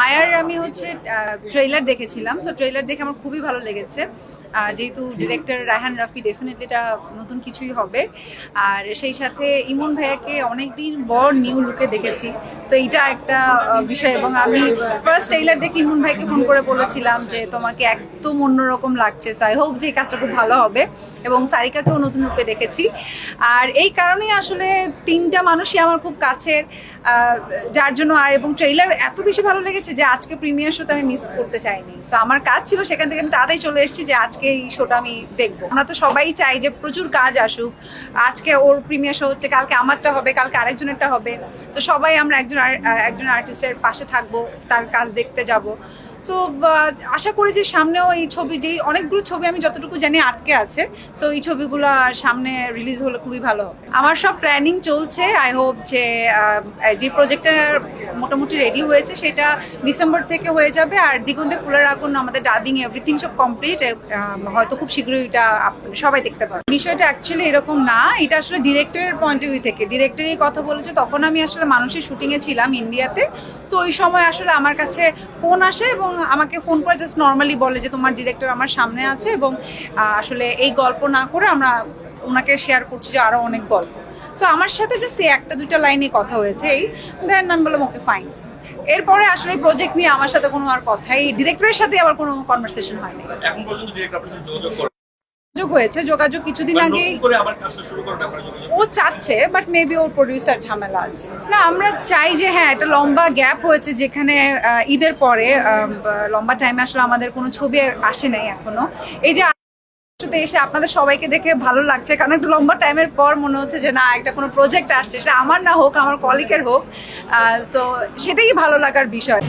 মায়ার আমি হচ্ছে ট্রেলার দেখেছিলাম। সো ট্রেলার দেখে আমার খুবই ভালো লেগেছে। যেহেতু ডিরেক্টর রায়হান রাফি ডেফিনেটলি এটা নতুন কিছুই হবে। আর সেই সাথে ইমন ভাইয়াকে অনেকদিন পর নিউ লুকে দেখেছি। তো এইটা একটা বিষয়। এবং আমি ফার্স্ট ট্রেলার দেখে ইমন ভাইকে ফোন করে বলেছিলাম যে, তোমাকে একদম অন্যরকম লাগছে। সো আই হোপ যে এই কাজটা খুব ভালো হবে। এবং সারিকাকেও নতুন রূপে দেখেছি। আর এই কারণেই আসলে তিনটা মানুষই আমার খুব কাছের যার জন্য আর এবং ট্রেলার এত বেশি ভালো লেগেছে যে আজকে প্রিমিয়ার শোতে আমি মিস করতে চাইনি। সো আমার কাজ ছিল সেখান থেকে আমি তাড়াতাড়ি চলে এসেছি যে আজকে এই শোটা আমি দেখব। আমরা তো সবাই চাই যে প্রচুর কাজ আসুক। আজকে ওর প্রিমিয়ার শো হচ্ছে, কালকে আমারটা হবে, কালকে আরেকজনেরটা হবে। তো সবাই আমরা একজন একজন আর্টিস্টের পাশে থাকব, তার কাজ দেখতে যাব। সো আশা করি যে সামনেও এই ছবি, যেই অনেকগুলো ছবি আমি যতটুকু জানি আটকে আছে সো এই ছবিগুলো সামনে রিলিজ হলে খুবই ভালো হবে। আমার সব প্ল্যানিং চলছে আই হোপ যে যে প্রজেক্টটা মোটামুটি রেডি হয়েছে, সেটা ডিসেম্বর থেকে হয়ে যাবে, আর দিগন্তে ফুলের আগুন, আমাদের ডাবিং এভরিথিং সব কমপ্লিট হয়তো খুব শীঘ্রই এটা সবাই দেখতে পারবে। বিষয়টা অ্যাকচুয়ালি এরকম না, এটা আসলে ডিরেক্টরের পয়েন্ট অফ ভিউ থেকে। ডিরেক্টরই কথা বলেছে, তখন আমি আসলে মানুষের শুটিংয়ে ছিলাম ইন্ডিয়াতে সো ওই সময় আসলে আমার কাছে ফোন আসে এবং আমাকে ফোন করে জাস্ট নর্মালি বলে যে তোমার ডিরেক্টর আমার সামনে আছে এবং আসলে এই গল্প না করে আমরা ওনাকে শেয়ার করছি যে আরও অনেক গল্প। সো আমার সাথে জাস্ট এই একটা দুইটা লাইনে কথা হয়েছে এই দেন আমি বললাম ওকে ফাইন এরপরে আসলে প্রজেক্ট নিয়ে আমার সাথে কোনো আর কথাই ডিরেক্টরের সাথে আবার কোনো কনভারসেশন হয়নি। যোগাযোগ হয়েছে যোগাযোগ কিছুদিন যোগাযোগ ও চাচ্ছে বাট মেবি ওর প্রডিউসার ঝামেলা আছে। না আমরা চাই যে হ্যাঁ একটা লম্বা গ্যাপ হয়েছে যেখানে ঈদের পরে লম্বা টাইম আসলে আমাদের কোনো ছবি আসে নাই এখনও। এই যে এসে আপনাদের সবাইকে দেখে ভালো লাগছে কারণ একটা লম্বা টাইমের পর মনে হচ্ছে যে না একটা কোনো প্রজেক্ট আসছে। সেটা আমার না হোক আমার কলিকের হোক সো সেটাই ভালো লাগার বিষয়।